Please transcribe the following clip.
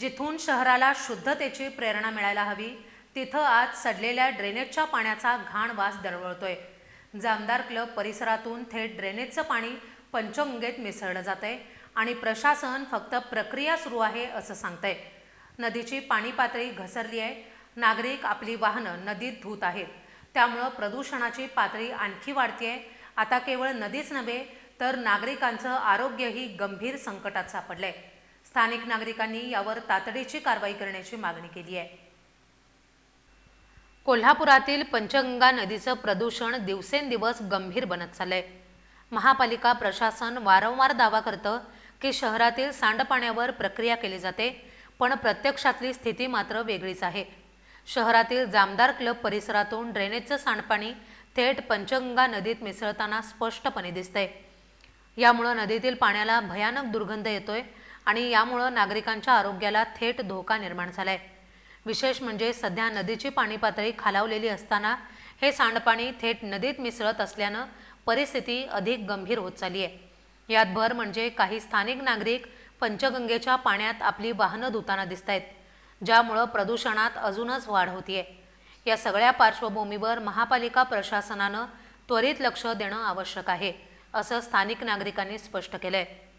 जिथून शहराला शुद्धतेची प्रेरणा मिळायला हवी तिथं आज सडलेल्या ड्रेनेजच्या पाण्याचा घाण वास दरवळतोय. जामदार क्लब परिसरातून थेट ड्रेनेजचं पाणी पंचगंगेत मिसळलं जातंय आणि प्रशासन फक्त प्रक्रिया सुरू आहे असं सांगतंय. नदीची पाणी पातळी घसरली आहे. नागरिक आपली वाहनं नदीत धुत आहेत. त्यामुळं प्रदूषणाची पातळी आणखी वाढतीये. आता केवळ नदीच नव्हे तर नागरिकांचं आरोग्यही गंभीर संकटात सापडलंय. स्थानिक नागरिकांनी यावर तातडीची कारवाई करण्याची मागणी केली आहे. कोल्हापुरातील पंचगंगा नदीचं प्रदूषण दिवसेंदिवस गंभीर बनत चाललंय. महापालिका प्रशासन वारंवार दावा करतं की शहरातील सांडपाण्यावर प्रक्रिया केली जाते पण प्रत्यक्षातली स्थिती मात्र वेगळीच आहे. शहरातील जामदार क्लब परिसरातून ड्रेनेजचं सांडपाणी थेट पंचगंगा नदीत मिसळताना स्पष्टपणे दिसतंय. यामुळं नदीतील पाण्याला भयानक दुर्गंध येतोय आणि यामुळं नागरिकांच्या आरोग्याला थेट धोका निर्माण झालाय. विशेष म्हणजे सध्या नदीची पाणी पातळी खालावलेली असताना हे सांडपाणी थेट नदीत मिसळत असल्यानं परिस्थिती अधिक गंभीर होत चालली आहे यात भर म्हणजे काही स्थानिक नागरिक पंचगंगेच्या पाण्यात आपली वाहनं धुताना दिसत आहेत ज्यामुळं प्रदूषणात अजूनच वाढ होतीये. या सगळ्या पार्श्वभूमीवर महापालिका प्रशासनानं त्वरित लक्ष देणं आवश्यक आहे असं स्थानिक नागरिकांनी स्पष्ट केलं आहे